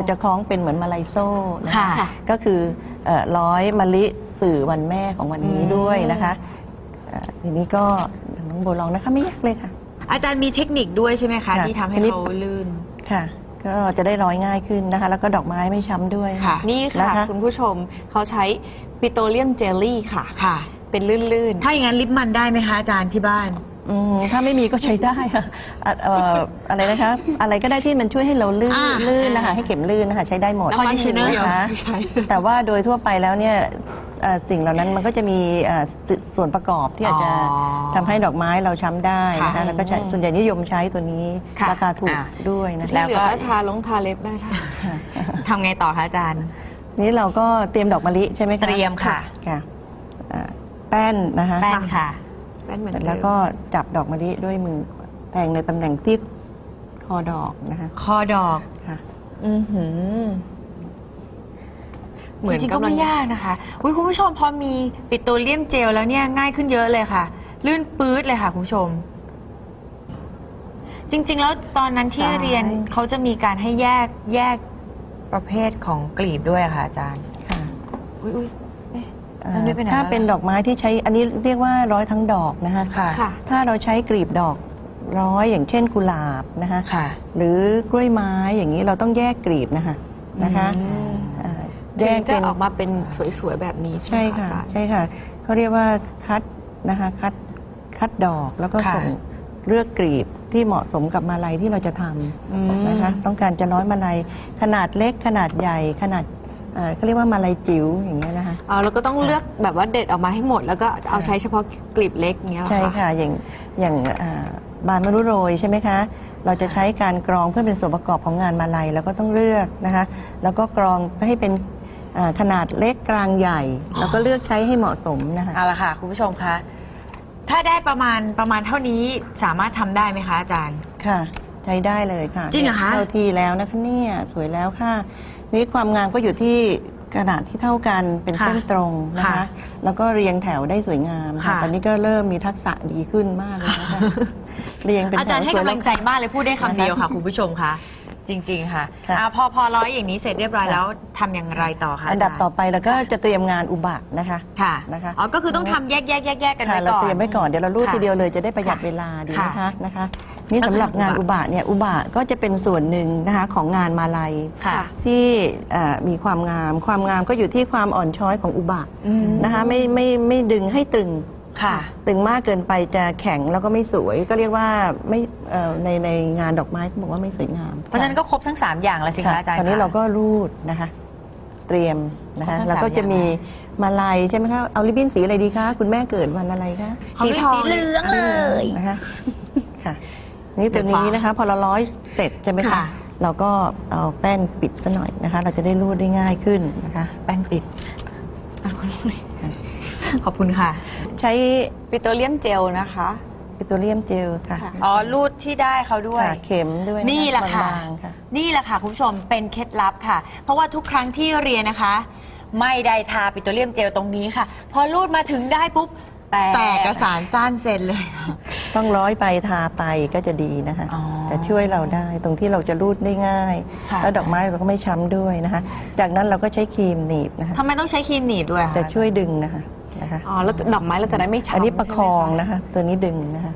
จะคล้องเป็นเหมือนมาลายโซ่นะค่ะคะก็คือเอ่อร้อยมะลิสื่อวันแม่ของวันนี้อืม ด้วยนะคะเอ่อทีนี้ก็น้องโบลองนะคะไม่ยากเลยค่ะ อาจารย์มีเทคนิคด้วยใช่ไหมคะ ค่ะที่ทำให้ทีนี้ เขาลื่น ค่ะ ก็จะได้ร้อยง่ายขึ้นนะคะ แล้วก็ดอกไม้ไม่ช้ำด้วยค่ะ นี่ค่ะนะคะคุณผู้ชมเขาใช้ปิโตรเลียมเจลลี่ค่ะ ค่ะ เป็นลื่น ถ้าอย่างนั้นลิปมันได้ไหมคะอาจารย์ที่บ้าน อืมถ้าไม่มีก็ใช้ได้ค่ะอะเอ่ออะไรนะคะ อะไรก็ได้ที่มันช่วยให้เราลื่นอ่า ลื่นนะคะให้เข็มลื่นนะคะใช้ได้หมด น้ำมัน conditioner นะคะ ใช่ แต่ว่าโดยทั่วไปแล้วเนี่ยเอ่อสิ่งเหล่านั้นมันก็จะมีเอ่อสส่วนประกอบที่อาจจะอ๋อทำให้ดอกไม้เราช้ำได้นะค่ะคะแล้วก็ใช้ส่วนใหญ่นิยมใช้ตัวนี้ค่ะราคาถูกอะด้วยนะที่คะเหลือก็ทาลงทาเล็บได้ค่ะ ทำไงต่อคะอาจารย์ นี่เราก็เตรียมดอกมะลิใช่ไหมคะเตรียมค่ะ ค่ะอ่าแป้นนะคะ แป้นค่ะ แป้นเหมือนเสร็จเดิแล้วมก็จับดอกมะลิด้วยมือแทงในตำแหน่งที่คอดอกนะคะคอดอก ค่ะ อือหือเหมือนจริงๆก็กำลัไม่งยากนะคะอุ้ยคุณผู้ชมพอมีปิโตรเลียมเจลแล้วเนี่ยง่ายขึ้นเยอะเลยค่ะ ลื่นปื๊ดเลยค่ะคุณผู้ชม จริง ๆ แล้วตอนนั้นที่ใช่ เรียนเขาจะมีการให้แยกแยกประเภทของกลีบด้วยอะค่ะอาจารย์ค่ะ อุ้ยอุ้ยเอ๊ะอ่า แล้วนี่ไปไหนถ้าแล้วเป็นดอกไม้ที่ใช้อันนี้เรียกว่าร้อยทั้งดอกนะคะค่ะค่ะถ้าเราใช้กลีบดอกร้อยอย่างเช่นกุหลาบนะคะค่ะ หรือกล้วยไม้อย่างนี้เราต้องแยกกลีบนะคะนะคะอืมอ่าแยแยกกจะเป็นออกมาเป็นสวยๆแบบนี้ใช่ไหมใช่คะค่ะอาจารย์ใช่ค่ะเขาเรียกว่าคัดนะคะคัดคัดดอกแล้วก็ค่ะส่งเลือกกลีบที่เหมาะสมกับมาลัยที่เราจะทอืมำนะคะต้องการจะร้อยมาลัยขนาดเล็กขนาดใหญ่ขนาด เอ่อเขาเรียกว่ามาลัยจิ๋วอย่างเงี้ยนะคะ เอาแล้วก็ต้องเลือกแบบว่าเด็ดออกมาให้หมด แล้วก็เอาใช้เฉพาะกลีบเล็กอย่างเงี้ยเหรอใช่ค่ะ อย่างอย่างอ่าบานมะรุโรยใช่ไหมคะ เราจะใช้การกรองเพื่อเป็นส่วนประกอบของงานมาลัยแล้วก็ต้องเลือกนะคะ แล้วก็กรองให้เป็นอ่าขนาดเล็กกลางใหญ่ แล้วก็เลือกใช้ให้เหมาะสมนะคะ เอาละค่ะ คุณผู้ชมคะ ถ้าได้ประมาณประมาณเท่านี้สามารถทำได้ไหมคะอาจารย์ ค่ะ ใช้ได้เลยค่ะจริงเหรอคะเท่าทีแล้วนะคะเนี่ยสวยแล้วค่ะ นี่ความงามก็อยู่ที่ขนาดที่เท่ากันเป็นค่ะเส้นตรงนะคะ ค่ะแล้วก็เรียงแถวได้สวยงามค่ะค่ะ ตอนนี้ก็เริ่มมีทักษะดีขึ้นมากเลยนะคะเรียงเป็นอาแถจารวย์ให้สวยกำแล้ลัวงใจมากเลยพูดได้คำเดียวค่ะ คุณผู้ชมคะจริง ๆ ค่ะค่ะ อ่าพอพอร้อยอย่างนี้เสร็จเรียบร้อยค่ะแล้วทำอย่างไรต่อคะอันดับาจารย์ต่อไปเราก็จะเตรียมงานอุบะนะคะ ค่ะนะคะ อ๋อก็คือต้องทำแยกแยกแยกแยกกันค่ะไว้เราก่อน เตรียมไว้ก่อนเดี๋ยวเรารูดค่ะทีเดียวเลยจะได้ประหยัดค่ะเวลาดีค่ะนะคะนะคะ นี่ลักษณะสำหรับงานอุอุบะบะเนี่ยอุบะก็จะเป็นส่วนหนึ่งนะคะของงานมาลัยค่ะ ที่เอ่อมีความงามความงามก็อยู่ที่ความอ่อนช้อยของอุบะอืม นะคะไม่ไม่ไม่ดึงให้ตึง ค่ะ ตึงมากเกินไปจะแข็งแล้วก็ไม่สวยก็เรียกว่าไม่เอ่อในในงานดอกไม้เขาบอกว่าไม่สวยงามเพราะฉะนั้นก็ครบทั้ง 3 อย่างแล้วสิค่ะคะอาจารย์ตอนนี้คะเราก็รูดนะคะ เตรียมนะคะครบทั้งแล้วก็สามจะมีอย่างมาลัยใช่ไหมคะเอาริบบิ้นสีอะไรดีคะคุณแม่เกิดวันอะไรคะ เอาด้วยสีเหลืองเลย นะคะค่ะ นี่ตัวนี้นะคะ พอเราร้อยเสร็จใช่ไหมคะ ค่ะ เราก็เอาแป้นปิดซะหน่อยนะคะ เราจะได้รูดได้ง่ายขึ้นนะคะ แป้นปิดอะคุณขอบคุณค่ะ ใช้ปิโตรเลียมเจลนะคะ ปิโตรเลียมเจลค่ะค่ะอ๋อรูดที่ได้เขาด้วย ค่ะเข็มด้วยนี่แหละค่ะ บางๆค่ะ นี่แหละค่ะ คุณผู้ชมเป็นเคล็ดลับค่ะ เพราะว่าทุกครั้งที่เรียนนะคะ ไม่ได้ทาปิโตรเลียมเจลตรงนี้ค่ะ พอรูดมาถึงได้ปุ๊บ แตกแตกเอกสารสั้นเซ็นเลยต้องร้อยไปทาไปก็จะดีนะคะอ๋อจะช่วยเราได้ตรงที่เราจะรูดได้ง่าย ค่ะ แล้วดอกไม้เราก็ไม่ช้ำด้วยนะคะ จากนั้นเราก็ใช้ครีมหนีบนะคะทำไมต้องใช้ครีมหนีบด้วยคจะช่วยดึงนะคะนะคะ อ๋อแล้วดอกไม้เราจะได้ไม่ช้ำอันนี้ประคองใช่ไหมนะคะ ตัวนี้ดึงนะคะ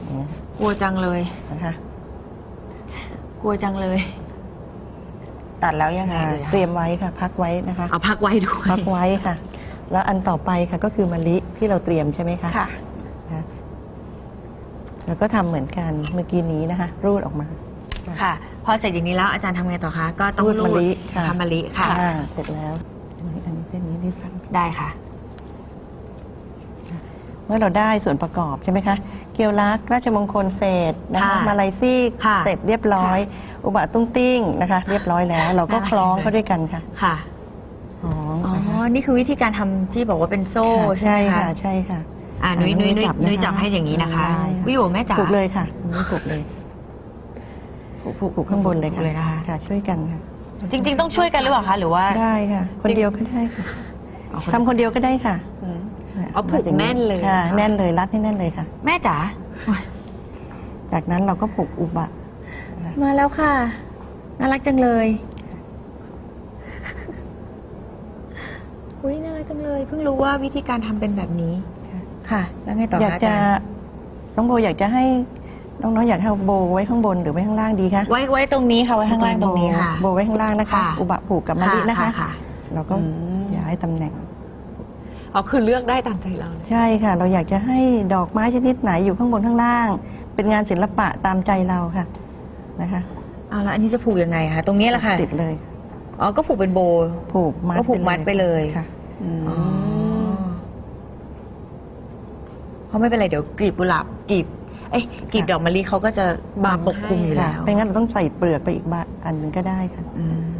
อย่างเงี้ยกลัวจังเลย นะคะ กลัวจังเลย ตัดแล้วยังไงอ่าเลยเตรียมไว้ค่ะ พักไว้นะคะเอาพักไว้ด้วยพักไว้ค่ะ แล้วอันต่อไปค่ะก็คือมะลิที่เราเตรียมใช่ไหมคะค่ะนะคะแล้วก็ทำเหมือนกันเมื่อกี้นี้นะคะ รูดออกมา ค่ะ พอเสร็จอย่างนี้แล้วอาจารย์ทำไงต่อคะก็ต้องรูดรูมะดลิค่ะ ทำมะลิค่ะ อ่าเสร็จแล้วอันนี้อันนี้เส้นนี้นี่สั้นได้ค่ะ เมื่อเราได้ส่วนประกอบใช่ไหมคะเกียวลักษณ์ราชมงคลเศษนะคะค่ะมาลายซีกค่ะเสร็จเรียบร้อย อุบะตุ้งติ้งนะคะ เรียบร้อยแล้ว เราก็น่ารักคล้องจังเลยเข้าด้วยกันค่ะค่ะคล้องอ๋อนะคะนี่คือวิธีการทำที่บอกว่าเป็นโซ่ค่ะใช่ไหมใช่คะค่ะใช่ค่ะอ่านุ้ยนุ้ยนุ้ยจับนะคะนุ้ยจับให้อย่างนี้นะคะได้ค่ะวิวแม่จ๋าผูกเลยค่ะนี่ผูกเลยผูกผูกผูกข้างบนเลยผูกเลยนะคะค่ะช่วยกันค่ะจริง ๆ ต้องช่วยกันหรือเปล่าคะหรือว่าได้ค่ะ คนเดียวก็ได้ค่ะอ๋อคนทำคนเดียวก็ได้ค่ะอืมค่ะ เอาผูกย่งแน่นเลยค่ะนะคะแน่นเลยรัดให้แน่นเลยค่ะ แม่จ๋าจากนั้นเราก็ผูกอุบะนะมาแล้วค่ะน่ารักจังเลยอุ้ยน่ารักจังเลยเพิ่งรู้ว่าวิธีการทำเป็นแบบนี้ค่ะ แล้วไงต่ออยากคะอาจะจารย์น้องโบอยากจะให้น้องๆอยากให้เอาโบไว้ข้างบนหรือไว้ข้างล่างดีคะไว้ไว้ตรงนี้ค่ะไว้ข้างล่างตรงนี้ค่ะโบไว้ข้างล่างนะคะค่ะอุบะผูกกับมะลินะคะค่ะเราก็อืมย้ายตำแหน่ง อ๋อคือเลือกได้ตามใจเราเลยใช่ค่ะ เราอยากจะให้ดอกไม้ชนิดไหนอยู่ข้างบนข้างล่าง เป็นงานศิลปะตามใจเราค่ะนะคะเอาละอันนี้จะผูกยังไงคะตรงนี้แหละค่ะติดเลยอ๋อก็ผูกเป็นโบผูกมัดก็ผูกมัดไปเลยค่ะอ๋อเพราะไม่เป็นไรเดี๋ยวกลีบกุหลาบกลีบเอ้ยกลีบดอกมะลิเขาก็จะมาปกคลุมอยู่ค่ะแล้วไม่งั้นเราต้องใส่เปลือกไปอีกบะอันหนึงก็ได้ค่ะอืม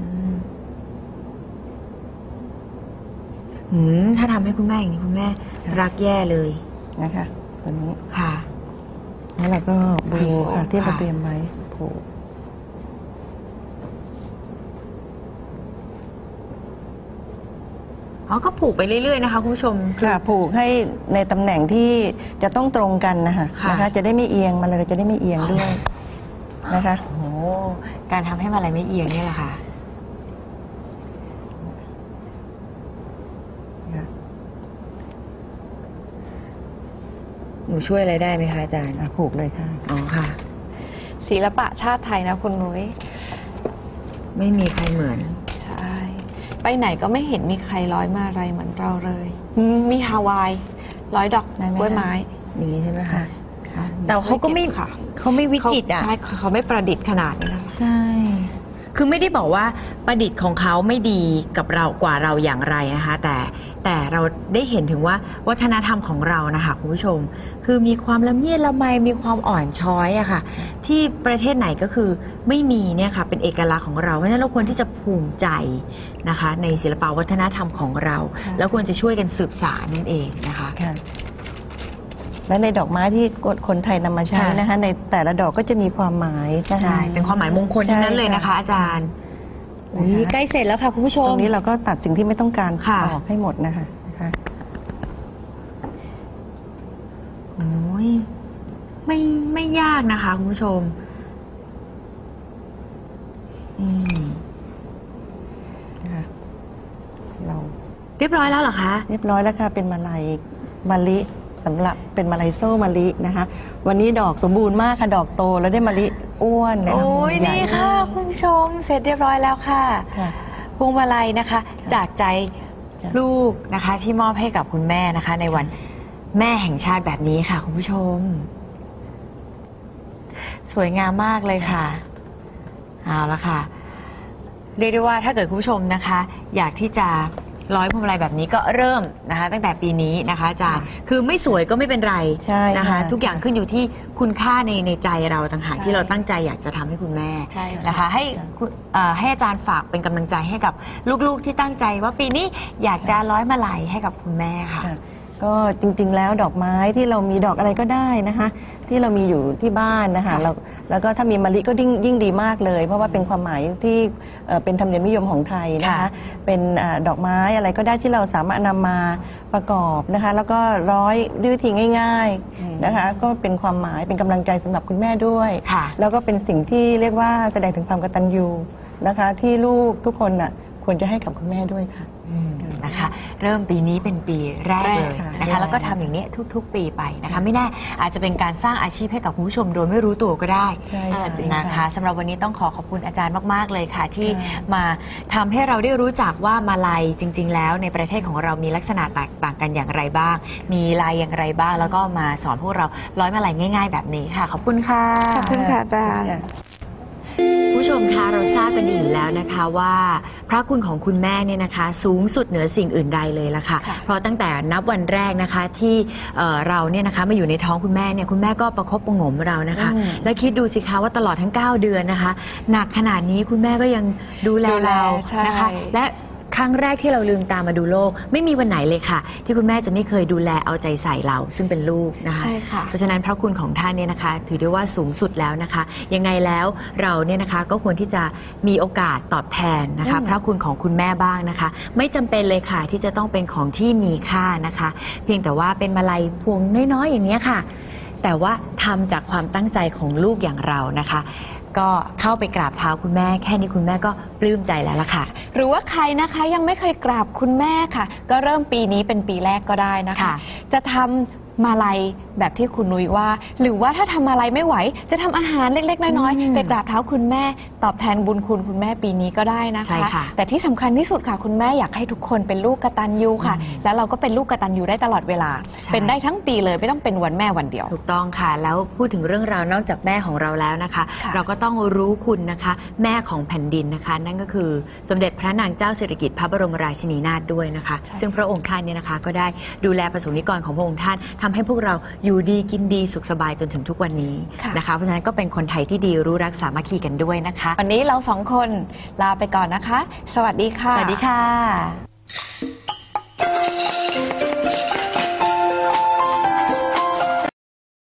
อืมถ้าทำให้คุณแม่อย่างนี้คุณแม่ รักแย่เลยนะคะตัวนี้ค่ะ แล้วเราก็บูผูกค่ะที่เราค่ะเตรียมไว้ผูกอ๋อก็ผูกไปเรื่อยๆนะคะคุณผู้ชม ค่ะผูกให้ในตำแหน่งที่จะต้องตรงกันนะคะค่ะนะคะ จะได้ไม่เอียงมันเลยจะได้ไม่เอียงด้วยนะคะโอ้โหการทำให้มาลัยไม่เอียงเนี่ยแหละค่ะ นูช่วยอะไรได้ไหมคะอาจารย์อะผูกเลยค่ะ อ๋อค่ะ ศิลปะชาติไทยนะคุณนุ้ยไม่มีใครเหมือน ใช่ ไปไหนก็ไม่เห็นมีใครร้อยมาอะไรเหมือนเราเลยอืมมีฮาวาย ร้อยดอกได้ไหมกล้วยคะไม้อย่างนี้ใช่ไหมคะค่ะค่ะแต่เขาก็ไม่ค่ะเขาไม่วิจิตรอะ ใช่เขาไม่ประดิษฐ์ขนาดนี้นะใช่ คือไม่ได้บอกว่าประดิษฐ์ของเขาไม่ดีกับเรากว่าเราอย่างไรนะคะ แต่แต่เราได้เห็นถึงว่าวัฒนธรรมของเรานะคะคุณผู้ชม คือมีความละเมียดละไมมีความอ่อนช้อยอะค่ะ ที่ประเทศไหนก็คือไม่มีเนี่ยค่ะเป็นเอกลักษณ์ของเราเพราะฉะนั้นเราควรที่จะภูมิใจนะคะ ในศิลปวัฒนธรรมของเราใช่แล้วควรจะช่วยกันสืบสานนั่นเองนะคะค่ะ และในดอกไม้ที่คนไทยนำมาใช้ค่ะนะคะ ในแต่ละดอกก็จะมีความหมายนะคะใช่เป็นความหมายมงคลทั้งนั้นเลยนะคะ อาจารย์อุ๊ยใกล้เสร็จแล้วค่ะคุณผู้ชตมรงนี้เราก็ตัดสิ่งที่ไม่ต้องการค่ะออกให้หมดนะคะนะคะโอ้ยไม่ไม่ยากนะคะคุณผู้ชมนี่นะคะเราเรียบร้อยแล้วเหรอคะ เรียบร้อยแล้วค่ะ เป็นมาลัยมะลิ สำหรับเป็นมาลัยโซ่มะลินะคะ วันนี้ดอกสมบูรณ์มากค่ะ ดอกโตแล้วได้มะลิอ้วนเลยค่ะโอ้ยใหญ่นี่ค่ะ คุณผู้ชมเสร็จเรียบร้อยแล้วค่ะค่ะ พวงมาลัยนะคะ จากใจค่ะ ลูกนะคะ ที่มอบให้กับคุณแม่นะคะ ในวันแม่แห่งชาติแบบนี้ค่ะ คุณผู้ชม สวยงามมากเลยค่ะเอาละค่ะ เรียกได้ว่าถ้าเกิดคุณผู้ชมนะคะ อยากที่จะ ร้อยพวงมาลัยแบบนี้ก็เริ่มนะคะตั้งแต่ปีนี้นะคะอาจารย์คือไม่สวยก็ไม่เป็นไรใช่นะคะ ค่ะทุกอย่างขึ้นอยู่ที่คุณค่าในในใจเราต่างหากใช่ที่เราตั้งใจอยากจะทำให้คุณแม่ใช่ค่ะนะคะ ให้คุณเอ่อให้อาจารย์ฝากเป็นกำลังใจให้กับลูกๆที่ตั้งใจว่าปีนี้อยากจะร้อยมาลัยให้กับคุณแม่ค่ะ ค่ะ ก็จริงๆแล้วดอกไม้ที่เรามีดอกอะไรก็ได้นะคะ ที่เรามีอยู่ที่บ้านนะคะค่ะแล้วแล้วก็ถ้ามีมะลิก็ยิ่งยิ่งดีมากเลย เพราะว่าเป็นความหมายที่เอ่อเป็นธรรมเนียมนิยมของไทยนะคะ ค่ะ เป็นเอ่อดอกไม้อะไรก็ได้ที่เราสามารถนำมาประกอบนะคะ แล้วก็ร้อยด้วยวิธีง่ายอืมๆนะคะ ก็เป็นความหมายเป็นกำลังใจสำหรับคุณแม่ด้วย ค่ะ แล้วก็เป็นสิ่งที่เรียกว่าแสดงถึงความกตัญญูนะคะ ที่ลูกทุกคนน่ะควรจะให้กับคุณแม่ด้วยค่ะอืม นะคะ เริ่มปีนี้เป็นปีแรกแรกเลยค่ะนะคะแรกแล้วก็ทำอย่างนี้ทุก ๆ ปีไปนะคะ ไม่แน่อาจจะเป็นการสร้างอาชีพให้กับคุณผู้ชมโดยไม่รู้ตัวก็ได้ใช่อ่าค่ะจริงนะคะสำหรับวันนี้ต้องขอขอบคุณอาจารย์มาก ๆ เลยค่ะ ที่ค่ะมาทำให้เราได้รู้จักว่ามาลัยจริง ๆ แล้วในประเทศของเรามีลักษณะแตกต่างกันอย่างไรบ้าง มีลายอย่างไรบ้าง แล้วก็มาสอนพวกเราร้อยมาลัยง่าย ๆ แบบนี้ค่ะ ขอบคุณค่ะขอบคุณค่ะอาจารย์ ผู้ชมคะเราทราบกันดีอยู่แล้วนะคะว่าพระคุณของคุณแม่เนี่ยนะคะสูงสุดเหนือสิ่งอื่นใดเลยละค่ะค่ะ เพราะตั้งแต่นับวันแรกนะคะที่เอ่อเราเนี่ยนะคะมาอยู่ในท้องคุณแม่เนี่ยคุณแม่ก็ประคบประหงมเรานะคะอืมและคิดดูสิคะว่าตลอดทั้ง 9 เดือนนะคะ หนักขนาดนี้คุณแม่ก็ยังดูแลดูแลเราใช่ นะคะและ ครั้งแรกที่เราลืมตามาดูโลก ไม่มีวันไหนเลยค่ะ ที่คุณแม่จะไม่เคยดูแลเอาใจใส่เรา ซึ่งเป็นลูกนะคะใช่ค่ะเพราะฉะนั้นพระคุณของท่านเนี่ยนะคะ ถือได้ว่าสูงสุดแล้วนะคะ ยังไงแล้วเราเนี่ยนะคะก็ควรที่จะมีโอกาสตอบแทนนะคะอืมพระคุณของคุณแม่บ้างนะคะ ไม่จำเป็นเลยค่ะที่จะต้องเป็นของที่มีค่านะคะ เพียงแต่ว่าเป็นมาลัยพวงน้อยๆอย่างนี้ยค่ะ แต่ว่าทำจากความตั้งใจของลูกอย่างเรานะคะ ก็เข้าไปกราบเท้าคุณแม่แค่นี้คุณแม่ก็ปลื้มใจแล้วล่ะค่ะ หรือว่าใครนะคะยังไม่เคยกราบคุณแม่ค่ะ ก็เริ่มปีนี้เป็นปีแรกก็ได้นะคะค่ะจะทำ มาลัยแบบที่คุณนุ้ยว่า หรือว่าถ้าทำมาลัยไม่ไหว จะทำอาหารเล็กๆ น้อยอืมๆไปกราบเท้าคุณแม่ ตอบแทนบุญคุณคุณแม่ปีนี้ก็ได้นะใช่คะ ค่ะ แต่ที่สำคัญที่สุดค่ะ คุณแม่อยากให้ทุกคนเป็นลูกกตัญญูค่ะอืมแล้วเราก็เป็นลูกกตัญญูได้ตลอดเวลา ใช่ เป็นได้ทั้งปีเลยไม่ต้องเป็นวันแม่วันเดียว ถูกต้องค่ะ แล้วพูดถึงเรื่องราวนอกจากแม่ของเราแล้วนะคะ ค่ะ เราก็ต้องรู้คุณนะคะ แม่ของแผ่นดินนะคะ นั่นก็คือสมเด็จพระนางเจ้าสิริกิติ์พระบรมราชินีนาถด้วยนะคะใช่ซึ่งพระองค์ท่านเนี่ยนะคะ ก็ได้ดูแลประสงค์นิกรของพระองค์ท่านทำให้พวกเราอยู่ดีกินดีสุขสบายจนถึงทุกวันนี้ค่ะนะคะ เพราะฉะนั้นก็เป็นคนไทยที่ดีรู้รักสามัคคีกันด้วยนะคะ วันนี้เราสองคนลาไปก่อนนะคะ สวัสดีค่ะ สวัสดีค่ะ